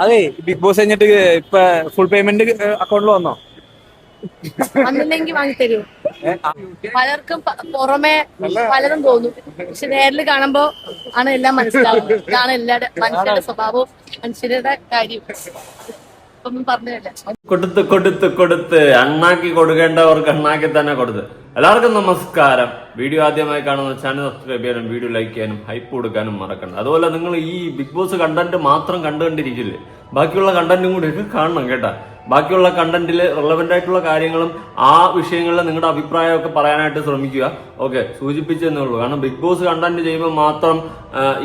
അതെ big boss കഴിഞ്ഞിട്ട് ഇപ്പൊ ഫുൾ പേയ്മെന്റ് അക്കൗണ്ടിൽ വന്നോ? വന്നില്ലെങ്കിൽ വാങ്ങിത്തരൂ. പലർക്കും പുറമേ പലതും തോന്നും. പക്ഷെ നേരിൽ കാണുമ്പോ ആണ് എല്ലാം മനസ്സിലാവുന്നത്. ഇതാണ് എല്ലാവരുടെ മനുഷ്യരുടെ സ്വഭാവവും മനുഷ്യരുടെ കാര്യം. കൊടുത്ത് കൊടുത്ത് കൊടുത്ത്. അണ്ണാക്കി കൊടുക്കേണ്ടവർക്ക് അണ്ണാക്കി തന്നെ കൊടുത്ത്. എല്ലാവർക്കും നമസ്കാരം. വീഡിയോ ആദ്യമായി കാണുന്ന ചാനൽ സബ്സ്ക്രൈബ് ചെയ്യാനും വീഡിയോ ലൈക്ക് ചെയ്യാനും ഹൈപ്പ് കൊടുക്കാനും മറക്കണ്ട. അതുപോലെ നിങ്ങൾ ഈ ബിഗ് ബോസ് കണ്ടന്റ് മാത്രം കണ്ടുകൊണ്ടിരിക്കില്ലേ? ബാക്കിയുള്ള കണ്ടന്റും കൂടി കാണണം കേട്ടാ. ബാക്കിയുള്ള കണ്ടന്റിൽ റിലവന്റ് ആയിട്ടുള്ള കാര്യങ്ങളും ആ വിഷയങ്ങളിൽ നിങ്ങളുടെ അഭിപ്രായമൊക്കെ പറയാനായിട്ട് ശ്രമിക്കുക. ഓക്കെ സൂചിപ്പിച്ചെന്നേ ഉള്ളൂ. കാരണം ബിഗ് ബോസ് കണ്ടന്റ് ചെയ്യുമ്പോൾ മാത്രം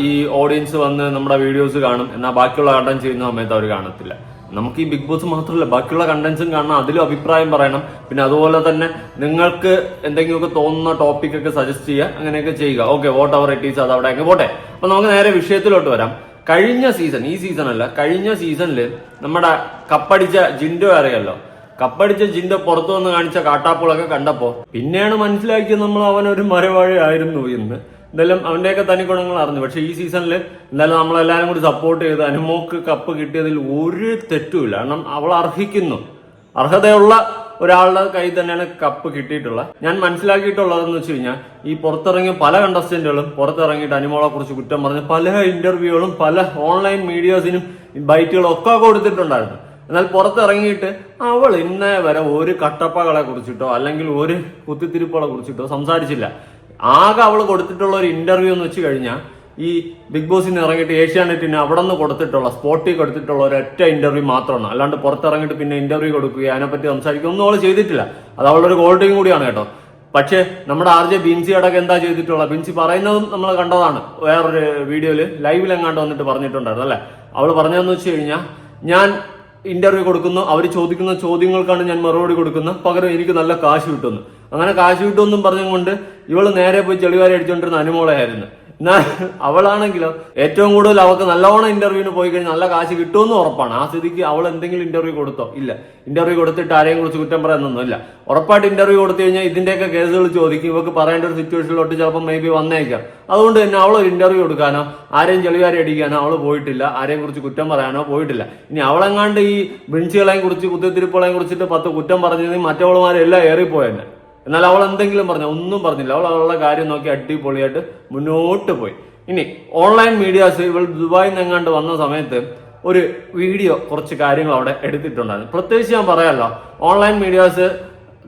ഈ ഓഡിയൻസ് വന്ന് നമ്മുടെ വീഡിയോസ് കാണും. എന്നാൽ ബാക്കിയുള്ള കണ്ടന്റ് ചെയ്യുന്ന സമയത്ത് അവർ കാണത്തില്ല. നമുക്ക് ഈ ബിഗ് ബോസ് മാത്രമല്ല ബാക്കിയുള്ള കണ്ടൻസും കാണണം അതിലും അഭിപ്രായം പറയണം. പിന്നെ അതുപോലെ തന്നെ നിങ്ങൾക്ക് എന്തെങ്കിലുമൊക്കെ തോന്നുന്ന ടോപ്പിക് ഒക്കെ സജസ്റ്റ് ചെയ്യുക അങ്ങനെയൊക്കെ ചെയ്യുക. Okay vote our it is അത് അവിടെ അങ്ങ് പോട്ടെ. അപ്പൊ നമുക്ക് നേരെ വിഷയത്തിലോട്ട് വരാം. കഴിഞ്ഞ സീസൺ ഈ സീസൺ അല്ല കഴിഞ്ഞ സീസണിൽ നമ്മുടെ കപ്പടിച്ച ജിൻഡോ അറിയാലോ? കപ്പടിച്ച ജിൻഡോ പുറത്തു വന്ന് കാണിച്ച കാട്ടാപ്പുളൊക്കെ കണ്ടപ്പോ പിന്നെയാണ് മനസ്സിലാക്കിയത് നമ്മൾ അവൻ ഒരു മരവാഴയായിരുന്നു എന്ന്. എന്തായാലും അവന്റെയൊക്കെ തനി ഗുണങ്ങൾ അറിഞ്ഞു. പക്ഷേ ഈ സീസണിൽ എന്തായാലും നമ്മളെല്ലാരും കൂടി സപ്പോർട്ട് ചെയ്ത് അനുമോക്ക് കപ്പ് കിട്ടിയതിൽ ഒരു തെറ്റുമില്ല കാരണം അവൾ അർഹിക്കുന്നു. അർഹതയുള്ള ഒരാളുടെ കയ്യിൽ തന്നെയാണ് കപ്പ് കിട്ടിയിട്ടുള്ളത്. ഞാൻ മനസ്സിലാക്കിയിട്ടുള്ളതെന്ന് വെച്ച് കഴിഞ്ഞാൽ ഈ പുറത്തിറങ്ങിയ പല കണ്ടസ്റ്റന്റുകളും പുറത്തിറങ്ങിയിട്ട് അനിമോളെ കുറിച്ച് കുറ്റം പറഞ്ഞ് പല ഇന്റർവ്യൂകളും പല ഓൺലൈൻ മീഡിയസിനും ബൈറ്റുകളും ഒക്കെ കൊടുത്തിട്ടുണ്ടായിരുന്നു. എന്നാൽ പുറത്തിറങ്ങിയിട്ട് അവൾ ഇന്നേ വരെ ഒരു കട്ടപ്പകളെ കുറിച്ചിട്ടോ അല്ലെങ്കിൽ ഒരു കുത്തിത്തിരിപ്പുകളെ കുറിച്ചിട്ടോ സംസാരിച്ചില്ല. ആകെ അവൾ കൊടുത്തിട്ടുള്ള ഒരു ഇന്റർവ്യൂ എന്ന് വെച്ച് കഴിഞ്ഞാൽ ഈ ബിഗ് ബോസിന് ഇറങ്ങിയിട്ട് ഏഷ്യാനെറ്റിന് അവിടെ നിന്ന് കൊടുത്തിട്ടുള്ള സ്പോട്ടിൽ കൊടുത്തിട്ടുള്ള ഒരൊറ്റ ഇന്റർവ്യൂ മാത്രമാണ്. അല്ലാണ്ട് പുറത്തിറങ്ങിയിട്ട് പിന്നെ ഇന്റർവ്യൂ കൊടുക്കുക അതിനെപ്പറ്റി സംസാരിക്കുക ഒന്നും അവൾ ചെയ്തിട്ടില്ല. അത് അവളുടെ ഒരു ഗോൾഡിങ് കൂടിയാണ് കേട്ടോ. പക്ഷേ നമ്മുടെ ആർ ജെ ബിൻസി അടക്കം എന്താ ചെയ്തിട്ടുള്ള ബിൻസി പറയുന്നതും നമ്മൾ കണ്ടതാണ്. വേറൊരു വീഡിയോയിൽ ലൈവിൽ എങ്ങാണ്ട് വന്നിട്ട് പറഞ്ഞിട്ടുണ്ടായിരുന്നു അല്ലേ? അവൾ പറഞ്ഞതെന്ന് വെച്ച് കഴിഞ്ഞാൽ ഞാൻ ഇന്റർവ്യൂ കൊടുക്കുന്നു അവർ ചോദിക്കുന്ന ചോദ്യങ്ങൾക്കാണ് ഞാൻ മറുപടി കൊടുക്കുന്നത്. പകരം എനിക്ക് നല്ല കാശ് കിട്ടുന്നു. അങ്ങനെ കാശ് കിട്ടുമെന്നും പറഞ്ഞുകൊണ്ട് ഇവൾ നേരെ പോയി ചെളിവാരി അടിച്ചുകൊണ്ടിരുന്ന അനുമോളയായിരുന്നു. എന്നാൽ അവളാണെങ്കിലോ ഏറ്റവും കൂടുതൽ അവൾക്ക് നല്ലവണ്ണം ഇന്റർവ്യൂവിന് പോയി കഴിഞ്ഞാൽ നല്ല കാശ് കിട്ടുമെന്ന് ഉറപ്പാണ്. ആ സ്ഥിതിക്ക് അവൾ എന്തെങ്കിലും ഇന്റർവ്യൂ കൊടുത്തോ? ഇല്ല. ഇന്റർവ്യൂ കൊടുത്തിട്ട് ആരെയും കുറിച്ച് കുറ്റം പറയുന്നൊന്നുമില്ല. ഉറപ്പായിട്ട് ഇന്റർവ്യൂ കൊടുത്തു കഴിഞ്ഞാൽ ഇതിന്റെയൊക്കെ കേസുകൾ ചോദിക്കും. ഇവർക്ക് പറയേണ്ട ഒരു സിറ്റുവേഷനിലോട്ട് ചിലപ്പോൾ മേ ബി വന്നേക്കാം. അതുകൊണ്ട് തന്നെ അവൾ ഒരു ഇന്റർവ്യൂ കൊടുക്കാനോ ആരെയും ചെളിവാരി അടിക്കാനോ അവൾ പോയിട്ടില്ല. ആരെയും കുറിച്ച് കുറ്റം പറയാനോ പോയിട്ടില്ല. ഇനി അവളെങ്ങാണ്ട് ഈ ബിൻസികളെയും കുറിച്ച് കുത്തിത്തിരിപ്പുകളെയും കുറിച്ചിട്ട് പത്ത് കുറ്റം പറഞ്ഞതിന് മറ്റവളുമാരെല്ലാം ഏറിപ്പോയെന്നെ. എന്നാൽ അവൾ എന്തെങ്കിലും പറഞ്ഞ? ഒന്നും പറഞ്ഞില്ല. അവൾ അവളുടെ കാര്യം നോക്കി അടിപൊളിയായിട്ട് മുന്നോട്ട് പോയി. ഇനി ഓൺലൈൻ മീഡിയാസ് ഇവൾ ദുബായിൽ നിന്നെങ്ങാണ്ട് വന്ന സമയത്ത് ഒരു വീഡിയോ കുറച്ച് കാര്യങ്ങൾ അവിടെ എടുത്തിട്ടുണ്ടായിരുന്നു. പ്രത്യേകിച്ച് ഞാൻ പറയാമല്ലോ ഓൺലൈൻ മീഡിയാസ്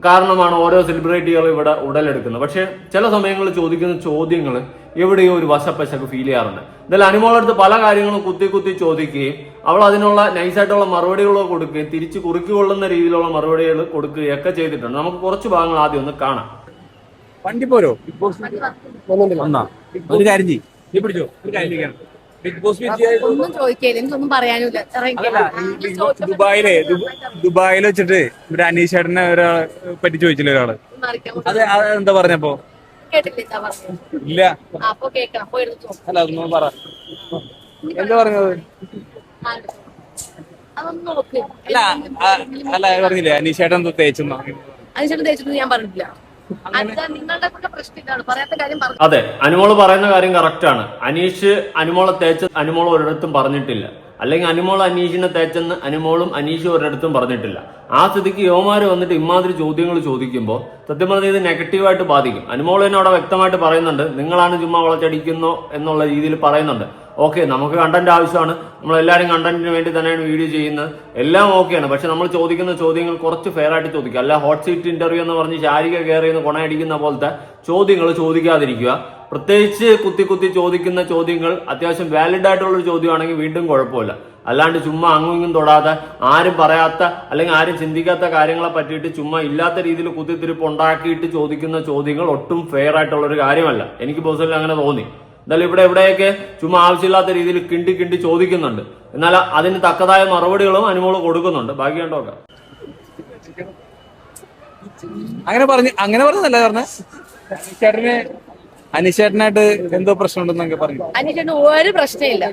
കാരണമാണ് ഓരോ സെലിബ്രിറ്റികൾ ഇവിടെ ഉടലെടുക്കുന്നത്. പക്ഷേ ചില സമയങ്ങളിൽ ചോദിക്കുന്ന ചോദ്യങ്ങൾ എവിടെയോ ഒരു വശപ്പശക്ക് ഫീൽ ചെയ്യാറുണ്ട്. എന്തായാലും അനുമോളടുത്ത് പല കാര്യങ്ങളും കുത്തി കുത്തി ചോദിക്കുകയും അവൾ അതിനുള്ള നൈസായിട്ടുള്ള മറുപടികൾ കൊടുക്കുകയും തിരിച്ച് കുറുക്കിക്കൊള്ളുന്ന രീതിയിലുള്ള മറുപടികൾ കൊടുക്കുകയൊക്കെ ചെയ്തിട്ടുണ്ട്. നമുക്ക് കുറച്ച് ഭാഗങ്ങൾ ആദ്യം ഒന്ന് കാണാം. വണ്ടി പോരോ? ഒരു കാര്യം ചെയ്യും. നീ പിടിച്ചോ? ഒരു കാര്യം ചെയ്യാം. ബിഗ് ബോസ് ഒന്നും ചോദിക്കില്ല എനിക്കൊന്നും പറയാനില്ല ദുബായിലെ ദുബായിൽ വെച്ചിട്ട് ഇവിടെ അനീഷ് ചേട്ടനെ ഒരാളെ പറ്റി ചോദിച്ചില്ല ഒരാൾ? അത് എന്താ പറഞ്ഞപ്പോ? കേട്ടില്ല എന്താ പറഞ്ഞത്. ഇല്ല. അല്ല അതൊന്നും പറ. എന്താ പറഞ്ഞത്? അല്ല അല്ല പറഞ്ഞില്ലേ? അനീഷ് ചേട്ടൻ തേച്ചെന്നോ. ചേട്ടൻ തേച്ചെന്ന് ഞാൻ പറഞ്ഞിട്ടില്ല. അതാ അനുമോൾ പറയുന്ന കാര്യം കറക്റ്റ് ആണ്. അനീഷ് അനുമോളെ തേച്ച് അനുമോൾ ഒരിടത്തും പറഞ്ഞിട്ടില്ല. അല്ലെങ്കിൽ അനുമോൾ അനീഷിനെ തേച്ചെന്ന് അനുമോളും അനീഷും ഒരിടത്തും പറഞ്ഞിട്ടില്ല. ആ സ്ഥിതിക്ക് യോമാര് വന്നിട്ട് ഇമാതിരി ചോദ്യങ്ങൾ ചോദിക്കുമ്പോൾ സത്യം പറഞ്ഞാൽ ഇത് നെഗറ്റീവായിട്ട് ബാധിക്കും. അനുമോൾ തന്നെ അവിടെ വ്യക്തമായിട്ട് പറയുന്നുണ്ട് നിങ്ങളാണ് ചുമ്മാ വളച്ചടിക്കുന്നോ എന്നുള്ള രീതിയിൽ പറയുന്നുണ്ട്. ഓക്കെ നമുക്ക് കണ്ടന്റ് ആവശ്യമാണ്. നമ്മൾ എല്ലാവരും കണ്ടന്റിന് വേണ്ടി തന്നെയാണ് വീഡിയോ ചെയ്യുന്നത്. എല്ലാം ഓക്കെയാണ് പക്ഷെ നമ്മൾ ചോദിക്കുന്ന ചോദ്യങ്ങൾ കുറച്ച് ഫെയർ ആയിട്ട് ചോദിക്കുക. അല്ല ഹോട്ട് സീറ്റ് ഇന്റർവ്യൂ എന്ന് പറഞ്ഞ് ശാരിക കയറി കൊണയടിക്കുന്ന പോലത്തെ ചോദ്യങ്ങൾ ചോദിക്കാതിരിക്കുക. പ്രത്യേകിച്ച് കുത്തി കുത്തി ചോദിക്കുന്ന ചോദ്യങ്ങൾ അത്യാവശ്യം വാലിഡ് ആയിട്ടുള്ള ഒരു ചോദ്യമാണെങ്കിൽ വീണ്ടും കുഴപ്പമില്ല. അല്ലാണ്ട് ചുമ്മാ അങ്ങും ഇങ്ങും തൊടാതെ ആരും പറയാത്ത അല്ലെങ്കിൽ ആരും ചിന്തിക്കാത്ത കാര്യങ്ങളെ പറ്റിയിട്ട് ചുമ്മാ ഇല്ലാത്ത രീതിയിൽ കുത്തിത്തിരിപ്പ് ഉണ്ടാക്കിയിട്ട് ചോദിക്കുന്ന ചോദ്യങ്ങൾ ഒട്ടും ഫെയർ ആയിട്ടുള്ള ഒരു കാര്യമല്ല. എനിക്ക് പേഴ്സണലി അങ്ങനെ തോന്നി. എന്തായാലും ഇവിടെ എവിടെയൊക്കെ ചുമ്മാ ആവശ്യമില്ലാത്ത രീതിയിൽ കിണ്ടി കിണ്ടി ചോദിക്കുന്നുണ്ട്. എന്നാൽ അതിന് തക്കതായ മറുപടികളും അനുമോൾ കൊടുക്കുന്നുണ്ട്. ബാക്കി കണ്ടോക്കാം അങ്ങനെ പറഞ്ഞു അങ്ങനെ പറഞ്ഞതല്ലേ പറഞ്ഞ ചേട്ടന് അനീഷ് ചേട്ടനായിട്ട് എന്തോ പ്രശ്നമുണ്ടെന്നൊക്കെ പറഞ്ഞു അനീഷേട്ടന് ഒരു പ്രശ്നമില്ല.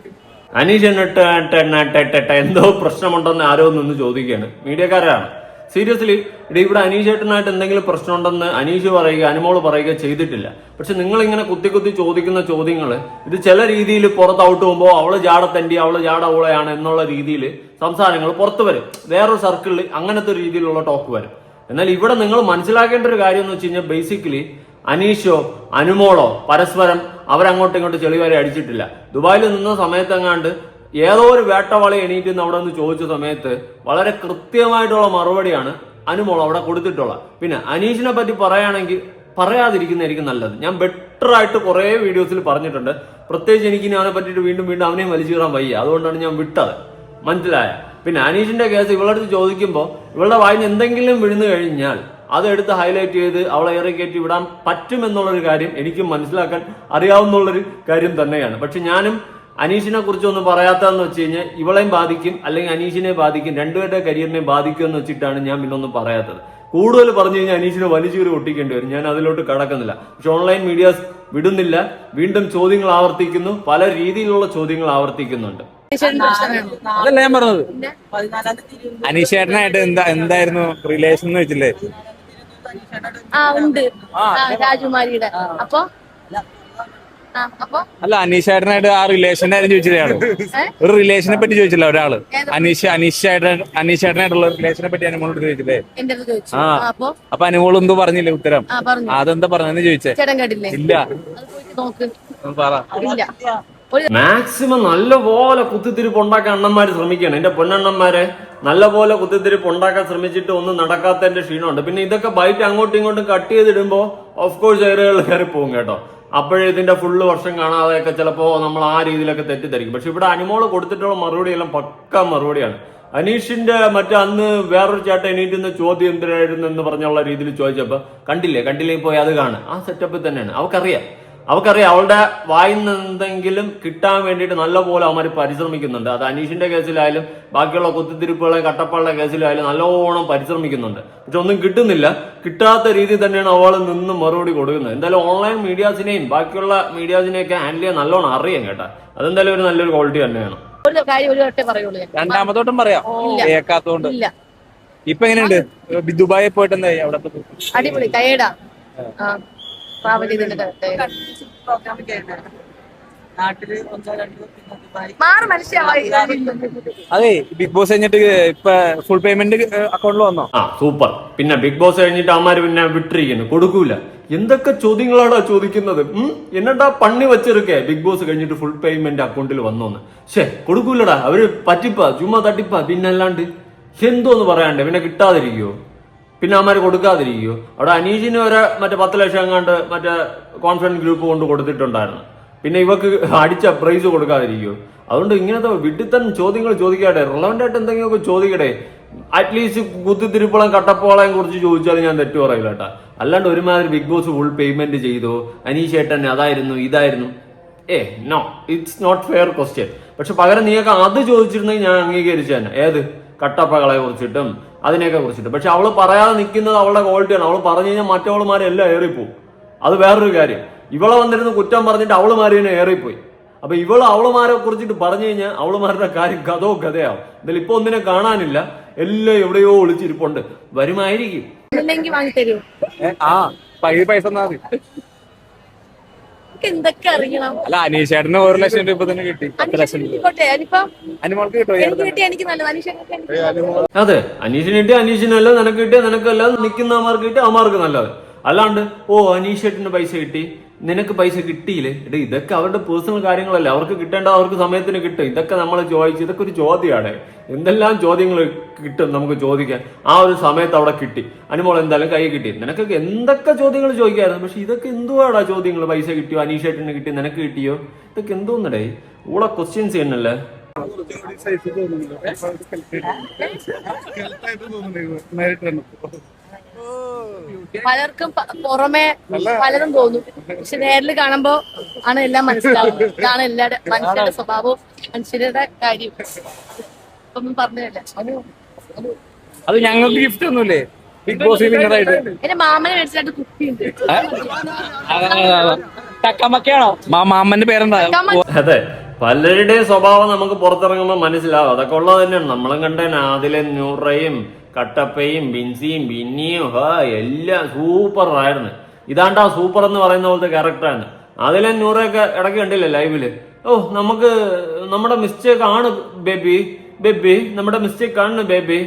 അനീഷ് എന്നിട്ട് ടെ- ടെ- ടെ- ടെ- ടെ- എന്തോ പ്രശ്നമുണ്ടെന്ന് ആരോ നിന്ന് ചോദിക്കുകയാണ്. മീഡിയക്കാരാണ്. സീരിയസ്ലി ഇവിടെ അനീഷ് ചേട്ടനായിട്ട് എന്തെങ്കിലും പ്രശ്നമുണ്ടെന്ന് അനീഷ് പറയുക അനുമോൾ പറയുക ചെയ്തിട്ടില്ല. പക്ഷെ നിങ്ങൾ ഇങ്ങനെ കുത്തി കുത്തി ചോദിക്കുന്ന ചോദ്യങ്ങൾ ഇത് ചില രീതിയിൽ പുറത്ത് ഔട്ട് പോകുമ്പോൾ അവൾ ജാടത്തണ്ടി അവൾ ജാട അവളെയാണ് എന്നുള്ള രീതിയിൽ സംസാരങ്ങൾ പുറത്തു വരും. വേറൊരു സർക്കിളിൽ അങ്ങനത്തെ രീതിയിലുള്ള ടോക്ക് വരും. എന്നാൽ ഇവിടെ നിങ്ങൾ മനസ്സിലാക്കേണ്ട ഒരു കാര്യം എന്ന് വെച്ച് കഴിഞ്ഞാൽ ബേസിക്കലി അനീഷോ അനുമോളോ പരസ്പരം അവരങ്ങോട്ടും ഇങ്ങോട്ടും ചെളിവരെ അടിച്ചിട്ടില്ല. ദുബായിൽ നിന്ന സമയത്തെങ്ങാണ്ട് ഏതോ ഒരു വേട്ടവാളി എണീറ്റ് അവിടെ നിന്ന് ചോദിച്ച സമയത്ത് വളരെ കൃത്യമായിട്ടുള്ള മറുപടിയാണ് അനുമോൾ അവിടെ കൊടുത്തിട്ടുള്ളത്. പിന്നെ അനീഷിനെ പറ്റി പറയുകയാണെങ്കിൽ പറയാതിരിക്കുന്നതായിരിക്കും നല്ലത്. ഞാൻ ബെറ്റർ ആയിട്ട് കുറേ വീഡിയോസിൽ പറഞ്ഞിട്ടുണ്ട്. പ്രത്യേകിച്ച് എനിക്ക് ഇനി അവനെ പറ്റിയിട്ട് വീണ്ടും വീണ്ടും അവനെയും വലിച്ചു കയറാൻ വയ്യ. അതുകൊണ്ടാണ് ഞാൻ വിട്ടത്. മനസ്സിലായ? പിന്നെ അനീഷിന്റെ കേസ് ഇവളടുത്ത് ചോദിക്കുമ്പോൾ ഇവളുടെ വായിന് എന്തെങ്കിലും വിഴുന്നു കഴിഞ്ഞാൽ അതെടുത്ത് ഹൈലൈറ്റ് ചെയ്ത് അവളെ ഏറെ കയറ്റി വിടാൻ പറ്റുമെന്നുള്ളൊരു കാര്യം എനിക്കും മനസ്സിലാക്കാൻ അറിയാവുന്നുള്ളൊരു കാര്യം തന്നെയാണ്. പക്ഷെ ഞാനും അനീഷിനെ കുറിച്ചൊന്നും പറയാത്തതെന്ന് വെച്ച് കഴിഞ്ഞാൽ ഇവളെയും ബാധിക്കും അല്ലെങ്കിൽ അനീഷിനെ ബാധിക്കും രണ്ടുപേരുടെ കരിയറിനെ ബാധിക്കും എന്ന് വെച്ചിട്ടാണ് ഞാൻ പിന്നെ ഒന്നും പറയാത്തത്. കൂടുതൽ പറഞ്ഞു കഴിഞ്ഞാൽ അനീഷിനെ വലിച്ചൂരി ഒട്ടിക്കേണ്ടി വരും. ഞാൻ അതിലോട്ട് കടക്കുന്നില്ല. പക്ഷെ ഓൺലൈൻ മീഡിയാസ് വിടുന്നില്ല. വീണ്ടും ചോദ്യങ്ങൾ ആവർത്തിക്കുന്നു. പല രീതിയിലുള്ള ചോദ്യങ്ങൾ ആവർത്തിക്കുന്നുണ്ട്? അതല്ല ഞാൻ പറഞ്ഞത്. പതിനാലാം തീയതി അനീഷ് ചേട്ടനായിട്ട് എന്താ എന്തായിരുന്നു റിലേഷൻ എന്ന് വെച്ചില്ലേ? ആ ഉണ്ട്. ആ രാജകുമാരിയുടെ. അപ്പൊ? അല്ല അനീഷ് ചേട്ടനായിട്ട് ആ റിലേഷന്റെ ആയിരുന്നു ചോദിച്ചില്ലാണ് ഒരു റിലേഷനെ പറ്റി ചോദിച്ചില്ല ഒരാൾ. അനീഷ് അനീഷ് ചേട്ടൻ അനീഷ് ചേട്ടനായിട്ടുള്ള റിലേഷനെ പറ്റി അനുമോളോട് ചോദിച്ചില്ലേ ആ. അപ്പൊ? അപ്പൊ അനുമോൾ എന്തോ പറഞ്ഞില്ലേ ഉത്തരം? ആ പറഞ്ഞു. അതെന്താ പറഞ്ഞെന്ന് ചോദിച്ചേ. ഇല്ല. മാക്സിമം നല്ലപോലെ കുത്തിത്തിരിപ്പ് ഉണ്ടാക്കാൻ അണ്ണന്മാര് ശ്രമിക്കണം എന്റെ പൊന്നണ്ണന്മാരെ നല്ലപോലെ കുത്തിത്തിരിപ്പ് ഉണ്ടാക്കാൻ ശ്രമിച്ചിട്ട് ഒന്നും നടക്കാത്തതിന്റെ ക്ഷീണമുണ്ട്. പിന്നെ ഇതൊക്കെ ബൈറ്റ് അങ്ങോട്ടും ഇങ്ങോട്ടും കട്ട് ചെയ്തിടുമ്പോ ഓഫ് കോഴ്സ് എയറുകൾ കയറി പോകും കേട്ടോ. അപ്പോഴേ ഇതിന്റെ ഫുള്ള് വർഷം കാണാതെയൊക്കെ ചിലപ്പോ നമ്മൾ ആ രീതിയിലൊക്കെ തെറ്റിദ്ധരിക്കും. പക്ഷെ ഇവിടെ അനിമോൾ കൊടുത്തിട്ടുള്ള മറുപടി എല്ലാം പക്ക മറുപടിയാണ്. അനീഷിന്റെ മറ്റേ അന്ന് വേറൊരു ചേട്ടൻ എണീറ്റുന്ന ചോദ്യം എന്തിനായിരുന്നു എന്ന് പറഞ്ഞുള്ള രീതിയിൽ ചോദിച്ചപ്പോൾ കണ്ടില്ലേ കണ്ടില്ലേ പോയി അത് കാണുക ആ സെറ്റപ്പിൽ തന്നെയാണ്. അവക്കറിയാം. അവക്കറിയാം അവളുടെ വായിൽ നിന്ന് എന്തെങ്കിലും കിട്ടാൻ വേണ്ടിയിട്ട് നല്ലപോലെ അവന്മാർ പരിശ്രമിക്കുന്നുണ്ട്. അത് അനീഷിന്റെ കേസിലായാലും ബാക്കിയുള്ള കുത്തിത്തിരിപ്പുകളെ കട്ടപ്പാളുടെ കേസിലായാലും നല്ലോണം പരിശ്രമിക്കുന്നുണ്ട്. പക്ഷെ ഒന്നും കിട്ടുന്നില്ല. കിട്ടാത്ത രീതിയിൽ തന്നെയാണ് അവൾ നിന്ന് മറുപടി കൊടുക്കുന്നത്. എന്തായാലും ഓൺലൈൻ മീഡിയാസിനെയും ബാക്കിയുള്ള മീഡിയാസിനെയൊക്കെ ഹാൻഡിൽ ചെയ്യാൻ നല്ലോണം അറിയാം കേട്ടാ. അതെന്തായാലും ഒരു നല്ലൊരു ക്വാളിറ്റി തന്നെയാണ്. ഒരു കാര്യം ഒരു വട്ടേ പറയുള്ളൂ പറയാം. ഇല്ല. കേൾക്കാത്തോണ്ട് ഇല്ല. ഇപ്പൊ എങ്ങനെയുണ്ട്? ദുബായി പോയിട്ട് എന്തായി? അവിടെ അടിപൊളി. ടയേർഡാ ട്രാവൽ ചെയ്തിട്ട് അതെ ബിഗ് ബോസ് കഴിഞ്ഞിട്ട് ഇപ്പൊ ഫുൾ പേയ്മെന്റ് അക്കൗണ്ടിൽ വന്നോ? ആ സൂപ്പർ പിന്നെ ബിഗ് ബോസ് കഴിഞ്ഞിട്ട് അവന്മാര് പിന്നെ വിട്ടിരിക്കുന്നു. കൊടുക്കൂല. എന്തൊക്കെ ചോദ്യങ്ങളാടാ ചോദിക്കുന്നത്? ഉം? എന്നടാ പണി വെച്ചിരിക്കേ ബിഗ് ബോസ് കഴിഞ്ഞിട്ട് ഫുൾ പേയ്മെന്റ് അക്കൗണ്ടിൽ വന്നോന്ന്. ഷേ കൊടുക്കൂലടാ. അവർ പറ്റിപ്പാ ചുമ്മാ തട്ടിപ്പാ. പിന്നെ അല്ലാണ്ട് എന്തോന്ന് പറയാണ്ട്? പിന്നെ കിട്ടാതിരിക്കുവോ? പിന്നെ അവന്മാർ കൊടുക്കാതിരിക്കുമോ അവിടെ അനീഷിന് വരെ മറ്റേ പത്ത് ലക്ഷം എങ്ങാണ്ട് മറ്റേ കോൺഫിഡൻസ് ഗ്രൂപ്പ് കൊണ്ട് കൊടുത്തിട്ടുണ്ടായിരുന്നു. പിന്നെ ഇവക്ക് അടിച്ച പ്രൈസ് കൊടുക്കാതിരിക്കുമോ അതുകൊണ്ട് ഇങ്ങനത്തെ വിട്ടിത്തൻ ചോദ്യങ്ങൾ ചോദിക്കട്ടെ. റിലവന്റ് ആയിട്ട് എന്തെങ്കിലുമൊക്കെ ചോദിക്കട്ടെ അറ്റ്ലീസ്റ്റ് കുത്തിത്തിരിപ്പളം കട്ടപ്പോളയും കുറിച്ച് ചോദിച്ചാൽ ഞാൻ തെറ്റു പറയില്ല കേട്ടാ. അല്ലാണ്ട് ഒരുമാതിരി ബിഗ് ബോസ് ഫുൾ പേയ്മെന്റ് ചെയ്തു? അനീഷ് ഏട്ടൻ അതായിരുന്നു ഇതായിരുന്നു. ഏ no it's not fair question പക്ഷെ പകരം നീയൊക്കെ അത് ചോദിച്ചിരുന്നെങ്കിൽ ഞാൻ അംഗീകരിച്ചു തന്നെ ഏത്? കട്ടപ്പകളെ കുറിച്ചിട്ടും അതിനെയൊക്കെ കുറിച്ചിട്ടും. പക്ഷെ അവൾ പറയാതെ നിൽക്കുന്നത് അവളുടെ ക്വാളിറ്റിയാണ് അവൾ പറഞ്ഞു കഴിഞ്ഞാൽ മറ്റവളുമാരെല്ലാം ഏറിപ്പോവും. അത് വേറൊരു കാര്യം. ഇവളെ വന്നിരുന്ന് കുറ്റം പറഞ്ഞിട്ട് അവളുമാര് തന്നെ ഏറിപ്പോയി. അപ്പൊ ഇവൾ അവളുമാരെ കുറിച്ചിട്ട് പറഞ്ഞു കഴിഞ്ഞാൽ അവളുമാരുടെ കാര്യം കഥോ കഥയാവും. എന്തായാലും ഇപ്പൊ ഒന്നിനെ കാണാനില്ല. എല്ലാം എവിടെയോ ഒളിച്ചിരിപ്പുണ്ട്. വരുമായിരിക്കും. ആ പൈസ എന്തൊക്കെ അറിയണം? അല്ല ഒരു ലക്ഷം രൂപ തന്നെ കിട്ടി. പത്ത് ലക്ഷം രൂപ. ആയിക്കോട്ടെ അതിനിപ്പം അനുമോൾക്ക് കിട്ടോ എനിക്ക് കിട്ടി എനിക്ക് നല്ല അനീഷേട്ടൻ എനിക്ക് അതെ അനീഷിന് കിട്ടി അനീഷിനല്ല നിനക്ക് കിട്ടിയ നിനക്കല്ല നിൽക്കുന്ന അമാർക്ക് കിട്ടിയ അമാർക്ക് നല്ലത്. അല്ലാണ്ട് ഓ അനീഷ് ഏട്ടന് പൈസ കിട്ടി. നിനക്ക് പൈസ കിട്ടിയില്ലേ? എടാ ഇതൊക്കെ അവരുടെ പേഴ്സണൽ കാര്യങ്ങളല്ല. അവർക്ക് കിട്ടേണ്ട അവർക്ക് സമയത്തിന് കിട്ടും. ഇതൊക്കെ നമ്മൾ ചോദിച്ചു ഇതൊക്കെ ഒരു ചോദ്യമാണ്. എന്തെല്ലാം ചോദ്യങ്ങൾ കിട്ടും നമുക്ക് ചോദിക്കാൻ? ആ ഒരു സമയത്ത് അവിടെ കിട്ടി. അനുമോൾ എന്തായാലും കൈ കിട്ടി. നിനക്കൊക്കെ എന്തൊക്കെ ചോദ്യങ്ങൾ ചോദിക്കായിരുന്നു? പക്ഷെ ഇതൊക്കെ എന്തുവാടാ ചോദ്യങ്ങൾ? പൈസ കിട്ടിയോ? അനീഷ് കിട്ടിയോ? കിട്ടി നിനക്ക് കിട്ടിയോ? ഇതൊക്കെ എന്തോന്നടേ? ഇവിടെ ക്വസ്റ്റ്യൻസ് ചെയ്യണല്ലേ പലർക്കും പുറമെ പലതും തോന്നും. പക്ഷെ നേരിൽ കാണുമ്പോ ആണ് എല്ലാം മനസ്സിലാവുന്നത്. ഇതാണ് എല്ലാരുടെ മനുഷ്യരുടെ സ്വഭാവവും മനുഷ്യരുടെ കാര്യവും. ഒന്നും പറഞ്ഞതല്ല അത് ഞങ്ങൾക്ക് ഗിഫ്റ്റ് ഒന്നുമില്ലേ? ബിഗ് ബോസ് വിന്നറായിട്ട് എന്റെ മാമനെ മേടിച്ചിട്ട് കുപ്പിയുണ്ട്. മാമന്റെ പേരെന്താ? അതെ പലരുടെയും സ്വഭാവം നമുക്ക് പുറത്തിറങ്ങുമ്പോൾ മനസ്സിലാവും. അതൊക്കെ ഉള്ളത് തന്നെയാണ്. നമ്മളും കണ്ട നാദിലെ നൂറയും കട്ടപ്പയും ബിൻസിയും ബിന്നിയും ഹാ എല്ലാം സൂപ്പറായിരുന്നു. ഇതാണ്ടാ സൂപ്പർ എന്ന് പറയുന്ന പോലത്തെ ക്യാരക്ടറാണ് അതിലെ നൂറൊക്കെ ഇടയ്ക്ക് കണ്ടില്ല ലൈവിൽ ഓ നമുക്ക് നമ്മുടെ മിസ്റ്റേക്ക് ആണ് ബേബി. ബേബി നമ്മുടെ മിസ്റ്റേക്ക് ആണ് ബേബി.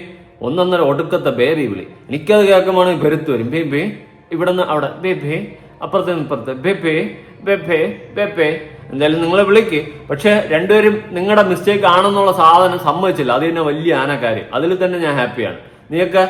ഒന്നൊന്നര ഒടുക്കത്തെ ബേബി വിളി. എനിക്കത് കേൾക്കുമ്പോൾ പെരുത്ത് വരും. ബേബി ഇവിടെ നിന്ന് അവിടെ. ബേബി അപ്പുറത്ത് ഇപ്പുറത്ത്. ബേബി ബേബേ ബേബേ. എന്തായാലും നിങ്ങളെ വിളിക്ക്. പക്ഷെ രണ്ടുപേരും നിങ്ങളുടെ മിസ്റ്റേക്ക് ആണെന്നുള്ള സാധനം സമ്മതിച്ചില്ല. അത് തന്നെ വലിയ ആനക്കാര്യം. അതിൽ തന്നെ ഞാൻ ഹാപ്പിയാണ് നീയൊക്കെ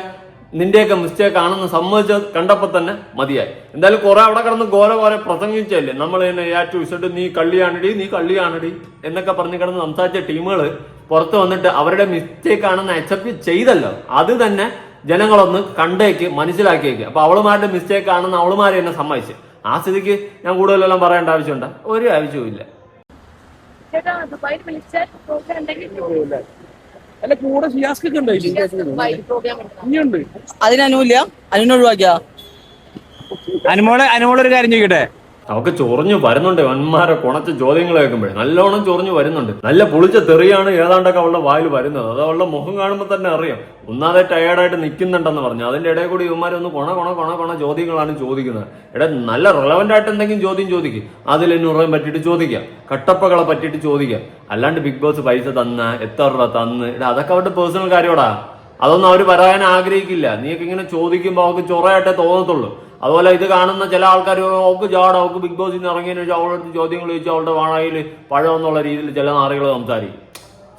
നിന്റെയൊക്കെ മിസ്റ്റേക്ക് ആണെന്ന് സമ്മതിച്ച് കണ്ടപ്പോൾ തന്നെ മതിയായി. എന്തായാലും കുറെ അവിടെ കിടന്ന് ഘോര കുറെ പ്രസംഗിച്ചല്ലേ? നമ്മൾ തന്നെ ഏറ്റവും ഇഷ്ടം നീ കള്ളിയാണടി നീ കള്ളിയാണടി എന്നൊക്കെ പറഞ്ഞ് കിടന്ന് സംസാരിച്ച ടീമുകൾ പുറത്ത് വന്നിട്ട് അവരുടെ മിസ്റ്റേക്ക് ആണെന്ന് അക്സെപ്റ്റ് ചെയ്തല്ലോ. അത് തന്നെ ജനങ്ങളൊന്ന് കണ്ടേക്ക് മനസ്സിലാക്കിയേക്ക്. അപ്പൊ അവളുമാരുടെ മിസ്റ്റേക്ക് ആണെന്ന് അവളുമാരെ എന്നെ സമ്മതിച്ച്. ആ സ്ഥിതിക്ക് ഞാൻ കൂടുതലെല്ലാം പറയേണ്ട ആവശ്യമുണ്ട്. ഒരു ആവശ്യവും ഇല്ല. അല്ല കൂടെ പ്രോഗ്രാം ഉണ്ട് ഇനിയുണ്ട്. അതിന് അനുവില്ല അനുമോളെ അനുമോളൊരു കാര്യം ചോദിക്കട്ടെ? അവക്ക് ചൊറിഞ്ഞു വരുന്നുണ്ട് വന്മാരെ കുണച്ച ചോദ്യങ്ങൾ കേൾക്കുമ്പോഴേ. നല്ലോണം ചൊറിഞ്ഞു വരുന്നുണ്ട്. നല്ല പുളിച്ച തെറിയാണ് ഏതാണ്ടൊക്കെ അവളുടെ വായിൽ വരുന്നത്. അത് അവളുടെ മുഖം കാണുമ്പോൾ തന്നെ അറിയാം. ഒന്നാതെ ടയേർഡായിട്ട് നിൽക്കുന്നുണ്ടെന്ന് പറഞ്ഞു. അതിന്റെ ഇടയിൽ കൂടി ഇവന്മാരൊന്ന് കൊണ കൊണ കൊണ കൊണ ചോദ്യങ്ങളാണ് ചോദിക്കുന്നത്. എടാ നല്ല റിലവന്റ് ആയിട്ട് എന്തെങ്കിലും ചോദ്യം ചോദിക്കും. അതിൽ എണ്ണൂറ് പറ്റിയിട്ട് ചോദിക്കാം. കട്ടപ്പകളെ പറ്റിയിട്ട് ചോദിക്കാം. അല്ലാണ്ട് ബിഗ് ബോസ് പൈസ തന്ന എത്ര രൂപ തന്ന്. എടാ അതൊക്കെ അവരുടെ പേഴ്സണൽ കാര്യമാടാ അതൊന്നും അവർ പറയാൻ ആഗ്രഹിക്കില്ല. നീയൊക്കെ ഇങ്ങനെ ചോദിക്കുമ്പോൾ അവർക്ക് ചൊറയായിട്ടേ തോന്നത്തുള്ളൂ. അതുപോലെ ഇത് കാണുന്ന ചില ആൾക്കാർ അവൾക്ക് ജാട അവൾക്ക് ബിഗ് ബോസിൽ നിന്ന് ഇറങ്ങിയതിന് ശേഷം അവളുടെ അടുത്ത് ചോദ്യങ്ങൾ ചോദിച്ചു അവളുടെ വാണയിൽ പഴം എന്നുള്ള രീതിയിൽ ചില നാറികൾ സംസാരിക്കും.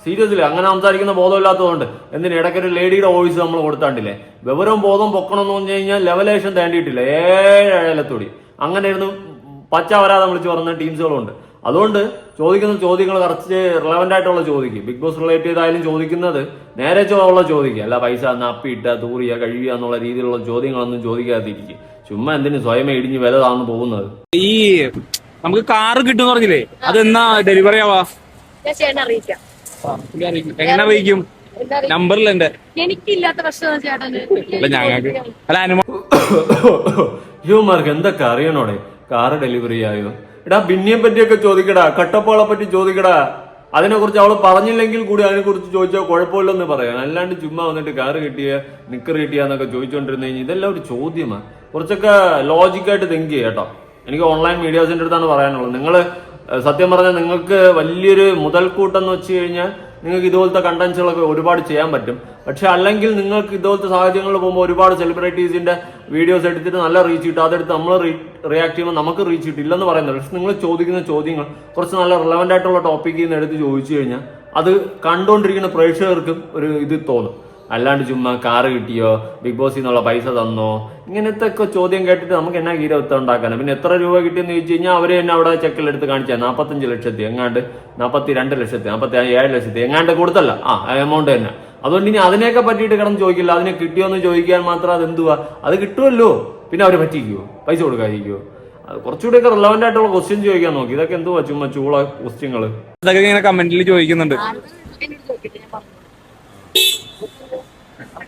സീരിയസ്ലി അങ്ങനെ സംസാരിക്കുന്ന ബോധമില്ലാത്തതുകൊണ്ട് എന്തിന് ഇടയ്ക്കൊരു ലേഡിയുടെ വോയിസ് നമ്മൾ കൊടുത്താണ്ടില്ലേ? വിവരവും ബോധം പൊക്കണം എന്ന് പറഞ്ഞു കഴിഞ്ഞാൽ ലെവലേഷൻ തേണ്ടിയിട്ടില്ല. ഏഴ് ഏഴലത്തോടി അങ്ങനെ ഇരുന്ന് പച്ച വരാതെ വിളിച്ച് പറഞ്ഞ ടീംസുകളുണ്ട് അതുകൊണ്ട് ചോദിക്കുന്ന ചോദ്യങ്ങൾ കുറച്ച് റിലവന്റ് ആയിട്ടുള്ള ചോദിക്കും. ബിഗ് ബോസ് റിലേറ്റ് ചെയ്തായാലും ചോദിക്കുന്നത് നേരെ ഉള്ള ചോദിക്കുക അല്ല പൈസ എന്നാ അപ്പിയിട്ട തൂറിയ കഴിയുക എന്നുള്ള രീതിയിലുള്ള ചോദ്യങ്ങളൊന്നും ചോദിക്കാതിരിക്കും. ചുമ്മാ എന്തിനു സ്വയമേ ഇടിഞ്ഞ് വില താന്ന് പോകുന്നത്? ഈ നമുക്ക് കാറ് കിട്ടും പറഞ്ഞില്ലേ? അതെന്നാ ഡെലിവറി ആവാ? അറിയിക്കാം. എങ്ങനെ അറിയിക്കും? നമ്പറിൽ എന്റെ എനിക്കില്ലാത്ത ചേട്ടന്. അല്ല ഞങ്ങൾക്ക് അല്ല അനുമോ ഹ്യൂമാർക്ക് എന്തൊക്കെ അറിയണോടെ? കാറ് ഡെലിവറി ആയോ? എടാ ബിന്നിയെ പറ്റിയൊക്കെ ചോദിക്കടാ കട്ടപ്പോളെ പറ്റി ചോദിക്കടാ. അതിനെക്കുറിച്ച് അവൾ പറഞ്ഞില്ലെങ്കിൽ കൂടി അതിനെക്കുറിച്ച് ചോദിച്ചാൽ കുഴപ്പമില്ലെന്ന് പറയാം. അല്ലാണ്ട് ചുമ്മാ വന്നിട്ട് കാറ് കിട്ടിയ നിക്കർ കിട്ടിയെന്നൊക്കെ ചോദിച്ചോണ്ടിരുന്നു കഴിഞ്ഞാൽ ഇതെല്ലാം ഒരു ചോദ്യമാണ് കുറച്ചൊക്കെ ലോജിക്കായിട്ട് തിങ്ക് ചെയ്യാം കേട്ടോ. എനിക്ക് ഓൺലൈൻ മീഡിയാസിന്റെ അടുത്താണ് പറയാനുള്ളത്. നിങ്ങൾ സത്യം പറഞ്ഞാൽ നിങ്ങൾക്ക് വലിയൊരു മുതൽക്കൂട്ടെന്ന് വെച്ച് കഴിഞ്ഞാൽ നിങ്ങൾക്ക് ഇതുപോലത്തെ കണ്ടന്റ്സുകളൊക്കെ ഒരുപാട് ചെയ്യാൻ പറ്റും. പക്ഷെ അല്ലെങ്കിൽ നിങ്ങൾക്ക് ഇതുപോലത്തെ സാഹചര്യങ്ങളിൽ പോകുമ്പോൾ ഒരുപാട് സെലിബ്രിറ്റീസിന്റെ വീഡിയോസ് എടുത്തിട്ട് നല്ല റീച്ച് കിട്ടും. അതെടുത്ത് നമ്മൾ റിയാക്ട് ചെയ്യുമ്പോൾ നമുക്ക് റീച്ച് കിട്ടില്ലെന്ന് പറയുന്നത്. പക്ഷെ നിങ്ങൾ ചോദിക്കുന്ന ചോദ്യങ്ങൾ കുറച്ച് നല്ല റിലവന്റ് ആയിട്ടുള്ള ടോപ്പിക്കിൽ നിന്ന് എടുത്ത് ചോദിച്ചു കഴിഞ്ഞാൽ അത് കണ്ടുകൊണ്ടിരിക്കുന്ന പ്രേക്ഷകർക്കും ഒരു ഇത് തോന്നും. അല്ലാണ്ട് ചുമ്മാ കാറ് കിട്ടിയോ ബിഗ് ബോസിൽ നിന്നുള്ള പൈസ തന്നോ ഇങ്ങനത്തെ ഒക്കെ ചോദ്യം കേട്ടിട്ട് നമുക്ക് എന്നാ ഗീരവത്ത ഉണ്ടാക്കാനാണ് പിന്നെ എത്ര രൂപ കിട്ടിയെന്ന് ചോദിച്ചു കഴിഞ്ഞാൽ അവർ തന്നെ അവിടെ ചെക്കിലെടുത്ത് കാണിച്ചാൽ നാൽപ്പത്തഞ്ച് ലക്ഷത്തി എങ്ങാണ്ട് നാൽപ്പത്തി രണ്ട് ലക്ഷത്തി നാൽപ്പത്തി ഏഴ് ലക്ഷത്തി എങ്ങാണ്ട് കൊടുത്തല്ല. ആ എമൗണ്ട് തന്നെ. അതുകൊണ്ട് ഇനി അതിനെയൊക്കെ പറ്റിയിട്ട് കിടന്ന് ചോദിക്കില്ല. അതിനെ കിട്ടിയോന്ന് ചോദിക്കാൻ മാത്രം അത് എന്തുവാ അത് കിട്ടുമല്ലോ പിന്നെ അവർ പറ്റിക്കുവോ? പൈസ കൊടുക്കാതിരിക്കുവോ? അത് കുറച്ചുകൂടിയൊക്കെ റിലവന്റ് ആയിട്ടുള്ള ക്വസ്റ്റ്യൻ ചോദിക്കാൻ നോക്കി. ഇതൊക്കെ എന്തുവാ ചുമ്മാ ചൂള ക്വസ്റ്റ്യങ്ങൾ ഇതൊക്കെ ഇങ്ങനെ കമന്റിൽ ചോദിക്കുന്നുണ്ട് ആരും എന്നോട് ചോദിക്കട്ടെ, ഞാൻ പറഞ്ഞു.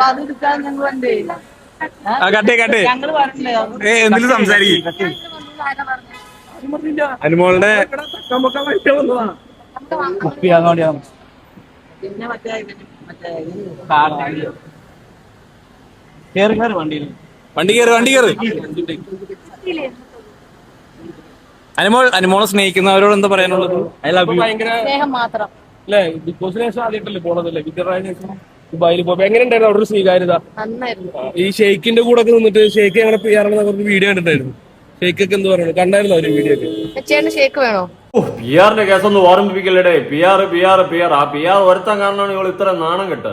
അപ്പൊ അത് എടുക്കാൻ ഞങ്ങൾ എന്തേ ആ? കട്ടേ കട്ടേ ഞങ്ങൾ പറഞ്ഞില്ലേ? ഏ എന്തിലും സംസാരിക്കും? ഞാൻ ഇത് വന്നത് ആരാ പറഞ്ഞത്? അനുമോളുടെ. പിന്നെ മറ്റേ മറ്റേ കാറിൽ കേറി കേറി വണ്ടിയിൽ വണ്ടി കയറി വണ്ടി കയറി അനുമോൾ അനുമോളെ സ്നേഹിക്കുന്നവരോട് എന്താ പറയാനുള്ളത്? ഭയങ്കര സ്നേഹം മാത്രം. അല്ലേ ബിഗ് ബോസിന് ശേഷം ആദ്യമായിട്ടല്ലേ പോണതല്ലേ ശേഷം? ദുബായിൽ പോയപ്പോ എങ്ങനെ ഉണ്ടായിരുന്നു അവിടെ ഒരു സ്വീകാര്യത? നന്നായിരുന്നു. ഈ ഷെയ്ക്കിന്റെ കൂടെ ഒക്കെ നിന്നിട്ട് ഷെയ്ക്ക് ഞങ്ങളുടെ പി ആറിന് കുറച്ച് വീഡിയോ കണ്ടിട്ടുണ്ടായിരുന്നു. ഷെയ്ക്ക് ഒക്കെ എന്ത് പറയുന്നത് കണ്ടായിരുന്നു അവർ വീഡിയോ ഒക്കെ? ഷേക്ക് വേണോ? പി ആറിന്റെ കേസൊന്നും ഓർമ്മിപ്പിക്കല്ലേ P R P R P R ആ പി ആർ ഒരുത്താൻ കാരണമാണ് ഇവൾ ഇത്ര നാണം കെട്ട്.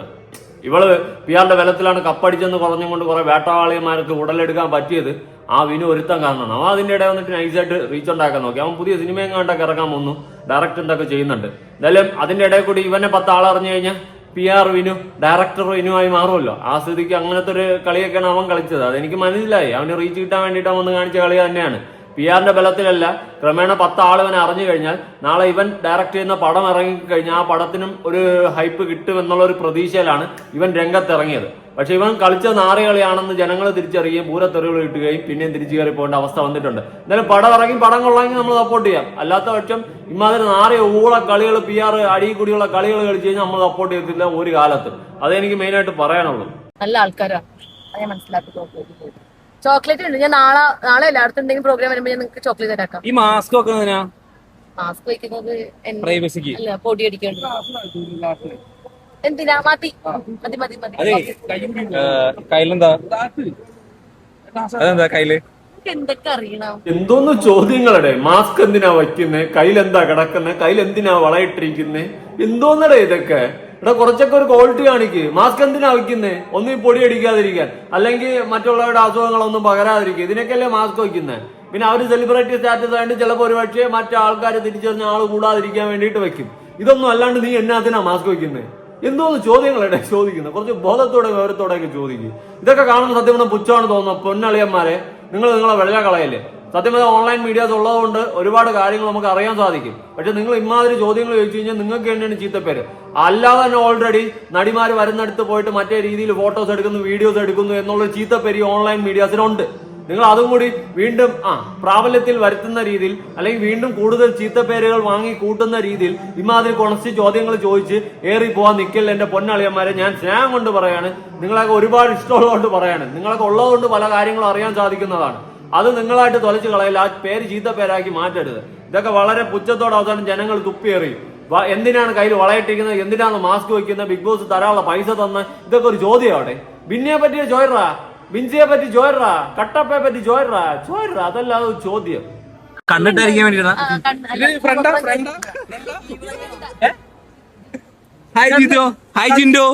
ഇവൾ പി ആറിന്റെ ബലത്തിലാണ് കപ്പടിച്ചെന്ന് പറഞ്ഞുകൊണ്ട് കുറെ വേട്ടവാളിയന്മാർക്ക് ഉടലെടുക്കാൻ പറ്റിയത്. ആ വിനു ഒരുത്തൻ കാരണമാണ്. അവൻ അതിന്റെ ഇടയിൽ വന്നിട്ട് നൈസായിട്ട് റീച്ച് ഉണ്ടാക്കാൻ നോക്കി. അവൻ പുതിയ സിനിമയും കണ്ടൊക്കെ ഇറങ്ങാൻ വന്നു. ഡയറക്ടറിന്റെ ഒക്കെ ചെയ്യുന്നുണ്ട്. എന്തായാലും അതിന്റെ ഇടയിൽ കൂടി ഇവനെ പത്ത് ആളറിഞ്ഞു കഴിഞ്ഞാൽ പി ആർ വിനു ഡയറക്ടർ വിനുവായി മാറുമല്ലോ. ആ സ്ഥിതിക്ക് അങ്ങനത്തെ ഒരു കളിയൊക്കെയാണ് അവൻ കളിച്ചത്. അതെനിക്ക് മനസ്സിലായി. അവന് റീച്ച് കിട്ടാൻ വേണ്ടിയിട്ട് അവൻ കാണിച്ച കളി തന്നെയാണ്. പി ആറിന്റെ ബലത്തിലല്ല. ക്രമേണ പത്ത് ആൾ ഇവനെ അറിഞ്ഞു കഴിഞ്ഞാൽ നാളെ ഇവൻ ഡയറക്റ്റ് ചെയ്യുന്ന പടം ഇറങ്ങിക്കഴിഞ്ഞാൽ ആ പടത്തിനും ഒരു ഹൈപ്പ് കിട്ടുമെന്നുള്ള ഒരു പ്രതീക്ഷയിലാണ് ഇവൻ രംഗത്തിറങ്ങിയത്. പക്ഷെ ഇവൻ കളിച്ച നാറി കളിയാണെന്ന് ജനങ്ങൾ തിരിച്ചറിയുകയും പൂരത്തെറികൾ കിട്ടുകയും പിന്നെയും തിരിച്ചു കയറി പോകേണ്ട അവസ്ഥ വന്നിട്ടുണ്ട്. എന്തായാലും പടം ഇറങ്ങി പടം കൊള്ളാമെങ്കിൽ നമ്മൾ സപ്പോർട്ട് ചെയ്യാം. അല്ലാത്ത പക്ഷം ഇമാതിരി നാറിയ ഊള കളികൾ പി ആർ അടിയിൽ കൂടിയുള്ള കളികൾ കളിച്ചു കഴിഞ്ഞാൽ നമ്മൾ സപ്പോർട്ട് ചെയ്യത്തില്ല ഒരു കാലത്ത്. അതെനിക്ക് മെയിനായിട്ട് പറയാനുള്ളൂ. നല്ല ആൾക്കാരാണ് മനസ്സിലാക്കി ചോക്ലേറ്റ് ഉണ്ട്. ഞാൻ നാളെ നാളെ എല്ലായിടത്തും ഉണ്ടെങ്കിൽ പ്രോഗ്രാം വരുമ്പോൾ ഞാൻ നിങ്ങൾക്ക് ചോക്ലേറ്റ് തരാക്കാം ഈ മാസ്ക് ഒക്കെ എങ്ങനെയാ? മാസ്ക് വെക്കുന്നത് എൻ- പ്രൈവസിക്ക് അല്ല പൊടി അടിക്കണ്ട. എന്തിനാ? മതി. മതി മതി മതി. അതെ കയ്യിലെന്താ? അതെന്താ കയ്യിൽ? നിങ്ങൾക്ക് എന്തൊക്കെ അറിയണം? എന്തോന്ന് ചോദ്യങ്ങളുടെ? മാസ്ക് എന്തിനാ വയ്ക്കുന്നത് കയ്യിലെന്താ കിടക്കുന്നത് കയ്യിൽ എന്തിനാ വളയിട്ടിരിക്കുന്നത് എന്തോന്നടേ ഇതൊക്കെ? ഇവിടെ കുറച്ചൊക്കെ ഒരു ക്വാളിറ്റി കാണിക്ക്. മാസ്ക് എന്തിനാ വയ്ക്കുന്നത് ഒന്നും ഈ പൊടി അടിക്കാതിരിക്കാൻ. അല്ലെങ്കിൽ മറ്റുള്ളവരുടെ അസുഖങ്ങളൊന്നും പകരാതിരിക്കുക ഇതിനൊക്കെയല്ലേ മാസ്ക് വയ്ക്കുന്നത് പിന്നെ അവർ സെലിബ്രിറ്റി സ്റ്റാറ്റസ് ആയിട്ട് ചിലപ്പോൾ ഒരു പക്ഷേ മറ്റു ആൾക്കാർ തിരിച്ചറിഞ്ഞ ആൾ കൂടാതിരിക്കാൻ വേണ്ടിയിട്ട് വെക്കും. ഇതൊന്നും അല്ലാണ്ട് നീ എന്നാത്തിനാ മാസ്ക് വയ്ക്കുന്നത് എന്തോന്ന് ചോദ്യങ്ങളെ ചോദിക്കുന്നത് കുറച്ച് ബോധത്തോടെ വിവരത്തോടെ ഒക്കെ ചോദിക്കും. ഇതൊക്കെ കാണുന്ന സത്യം പറഞ്ഞാൽ പുച്ഛമാണ് തോന്നുന്നത് പൊന്നളിയന്മാരെ. നിങ്ങൾ നിങ്ങളെ വെള്ള കളയല്ലേ സത്യം പറഞ്ഞാൽ ഓൺലൈൻ മീഡിയാസ് ഉള്ളതുകൊണ്ട് ഒരുപാട് കാര്യങ്ങൾ നമുക്ക് അറിയാൻ സാധിക്കും. പക്ഷെ നിങ്ങൾ ഇമാതിരി ചോദ്യങ്ങൾ ചോദിച്ചു കഴിഞ്ഞാൽ നിങ്ങൾക്ക് തന്നെയാണ് ചീത്തപ്പേര്. അല്ലാതെ തന്നെ ഓൾറെഡി നടിമാർ വരുന്നിടത്ത് പോയിട്ട് മറ്റേ രീതിയിൽ ഫോട്ടോസ് എടുക്കുന്നു വീഡിയോസ് എടുക്കുന്നു എന്നുള്ള ചീത്തപ്പേര് ഓൺലൈൻ മീഡിയാസിനുണ്ട് നിങ്ങൾ അതും കൂടി വീണ്ടും ആ പ്രാബല്യത്തിൽ വരുത്തുന്ന രീതിയിൽ അല്ലെങ്കിൽ വീണ്ടും കൂടുതൽ ചീത്തപ്പേരുകൾ വാങ്ങി കൂട്ടുന്ന രീതിയിൽ ഇമാതിരി കുറച്ച് ചോദ്യങ്ങൾ ചോദിച്ച് ഏറി പോവാൻ നിൽക്കൽ എന്റെ പൊന്നളിയന്മാരെ ഞാൻ സ്നേഹം കൊണ്ട് പറയാണ്. നിങ്ങളൊക്കെ ഒരുപാട് ഇഷ്ടമുള്ളതുകൊണ്ട് പറയാണ്. നിങ്ങളൊക്കെ ഉള്ളതുകൊണ്ട് പല കാര്യങ്ങളും അറിയാൻ സാധിക്കുന്നതാണ്. അത് നിങ്ങളായിട്ട് തൊലച്ചു കളയില്ല ആ പേര് ചീത്ത പേരാക്കി മാറ്റരുത്. ഇതൊക്കെ വളരെ പുച്ഛത്തോടെ അവസാനം ജനങ്ങൾ തുപ്പിയെറിയും എറിയും എന്തിനാണ് കയ്യിൽ വളയിട്ടിരിക്കുന്നത്? എന്തിനാണ് മാസ്ക് വെക്കുന്നത് ബിഗ് ബോസ് തരാനുള്ള പൈസ തന്ന് ഇതൊക്കെ ഒരു ചോദ്യമാടെ ബിന്നിയെ പറ്റിയ ചോയറാ. ബിൻസിയെ പറ്റി ചോയറാ. കട്ടപ്പയെ പറ്റി ചോയറാ. ചോയറാ. അതല്ല അത് ഒരു ചോദ്യം. കണ്ടിട്ടായിരിക്കാൻ വേണ്ടിട്ടാ? Hi Jindo hi Jindo.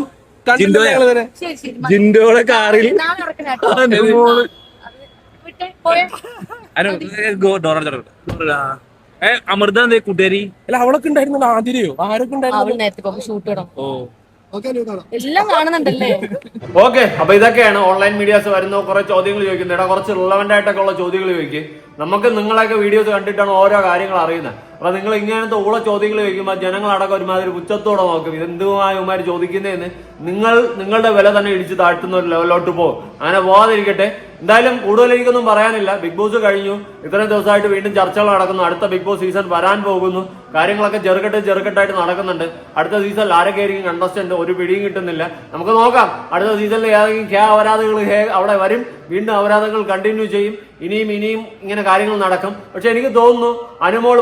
ജിൻഡോയുടെ കാറിൽ അമൃത എന്തേ കൂട്ടുകാരി അല്ല അവളൊക്കെ ഉണ്ടായിരുന്നല്ലോ ആതിരയോ? ആരൊക്കെ ഉണ്ടായിരുന്നു ഷൂട്ട് ഇടണം എല്ലാം കാണുന്നുണ്ടല്ലേ? ഓക്കെ അപ്പൊ ഇതൊക്കെയാണ് ഓൺലൈൻ മീഡിയാസ് വരുന്ന കുറെ ചോദ്യങ്ങൾ ചോദിക്കുന്നത് കുറച്ച് റിലവന്റ് ആയിട്ടൊക്കെ ഉള്ള ചോദ്യങ്ങൾ ചോദിക്കും. നമുക്ക് നിങ്ങളൊക്കെ വീഡിയോസ് കണ്ടിട്ടാണ് ഓരോ കാര്യങ്ങൾ അറിയുന്നത്. അപ്പൊ നിങ്ങൾ ഇങ്ങനത്തെ ഊള ചോദ്യങ്ങൾ ചോദിക്കുമ്പോൾ ജനങ്ങളടക്കം ഒരുമാതിരി പുച്ഛത്തോടെ നോക്കും. ഇതെന്തുമായി ഉമാർ ചോദിക്കുന്നതെന്ന് നിങ്ങൾ നിങ്ങളുടെ വില തന്നെ ഇടിച്ച് താഴ്ത്തുന്ന ഒരു ലെവലിലോട്ട് പോകും. അങ്ങനെ പോകാതിരിക്കട്ടെ എന്തായാലും കൂടുതൽ എനിക്കൊന്നും പറയാനില്ല. ബിഗ് ബോസ് കഴിഞ്ഞു. ഇത്രയും ദിവസമായിട്ട് വീണ്ടും ചർച്ചകൾ നടക്കുന്നു. അടുത്ത ബിഗ് ബോസ് സീസൺ വരാൻ പോകുന്നു. കാര്യങ്ങളൊക്കെ ചെറുകെട്ട് ചെറുകെട്ടായിട്ട് നടക്കുന്നുണ്ട്. അടുത്ത സീസണിൽ ആരൊക്കെ ആയിരിക്കും കണ്ടസ്റ്റന്റ് ഒരു പിടിയും കിട്ടുന്നില്ല. നമുക്ക് നോക്കാം. അടുത്ത സീസണിൽ ഏതെങ്കിലും ഹേ അപരാധികൾ ഹേ അവിടെ വരും. വീണ്ടും അപരാധങ്ങൾ കണ്ടിന്യൂ ചെയ്യും. ഇനിയും ഇനിയും ഇങ്ങനെ കാര്യങ്ങൾ നടക്കും. പക്ഷെ എനിക്ക് തോന്നുന്നു അനുമോൾ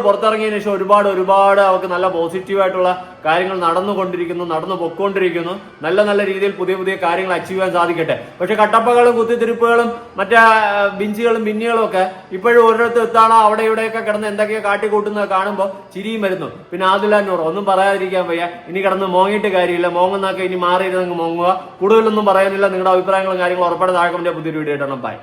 പുറത്തിറങ്ങിയതിനു ശേഷം ഒരുപാട് ഒരുപാട് അവർക്ക് നല്ല പോസിറ്റീവായിട്ടുള്ള കാര്യങ്ങൾ നടന്നുകൊണ്ടിരിക്കുന്നു നടന്നു പൊക്കോണ്ടിരിക്കുന്നു. നല്ല നല്ല രീതിയിൽ പുതിയ പുതിയ കാര്യങ്ങൾ അച്ചീവ് ചെയ്യാൻ സാധിക്കട്ടെ. പക്ഷെ കട്ടപ്പകളും കുത്തിത്തിരിപ്പുകളും മറ്റേ ബിഞ്ചുകളും ബിന്നികളും ഒക്കെ ഇപ്പോഴും ഒരിടത്ത് എത്താണോ അവിടെ ഇവിടെയൊക്കെ കിടന്ന് എന്തൊക്കെയോ കാട്ടിക്കൂട്ടുന്നത് കാണുമ്പോൾ ചിരിയും വരുന്നു. പിന്നെ ആദിലാനോട് ഒന്നും പറയാതിരിക്കാൻ വയ്യ. ഇനി കിടന്ന് മോങ്ങിയിട്ട് കാര്യമില്ല. മോങ്ങുന്നൊക്കെ ഇനി മാറിയിരുന്നെങ്കിൽ മോങ്ങുക. കൂടുതലൊന്നും പറയാനില്ല. നിങ്ങളുടെ അഭിപ്രായങ്ങളും കാര്യങ്ങളും ഉറപ്പടെ താഴെ പുതിയൊരു വീഡിയോ ഇടണം ബൈ